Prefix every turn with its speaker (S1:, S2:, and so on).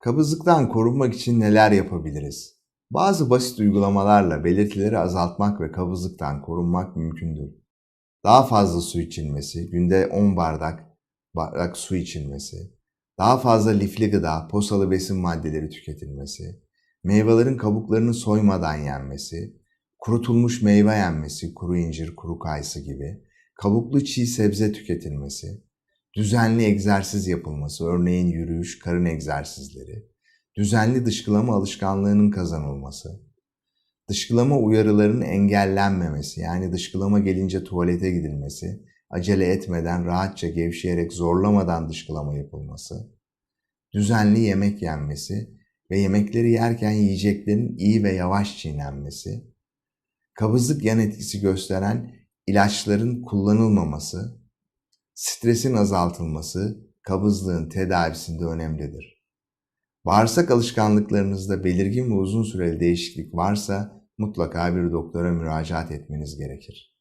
S1: Kabızlıktan korunmak için neler yapabiliriz? Bazı basit uygulamalarla belirtileri azaltmak ve kabızlıktan korunmak mümkündür. Daha fazla su içilmesi, günde 10 bardak bardak su içilmesi, daha fazla lifli gıda, posalı besin maddeleri tüketilmesi, meyvelerin kabuklarını soymadan yenmesi, kurutulmuş meyve yenmesi, kuru incir, kuru kayısı gibi, kabuklu çiğ sebze tüketilmesi, düzenli egzersiz yapılması, örneğin yürüyüş, karın egzersizleri, düzenli dışkılama alışkanlığının kazanılması, dışkılama uyarılarının engellenmemesi, yani dışkılama gelince tuvalete gidilmesi, acele etmeden, rahatça gevşeyerek, zorlamadan dışkılama yapılması, düzenli yemek yenmesi ve yemekleri yerken yiyeceklerin iyi ve yavaş çiğnenmesi, kabızlık yan etkisi gösteren ilaçların kullanılmaması, stresin azaltılması kabızlığın tedavisinde önemlidir. Bağırsak alışkanlıklarınızda belirgin ve uzun süreli değişiklik varsa mutlaka bir doktora müracaat etmeniz gerekir.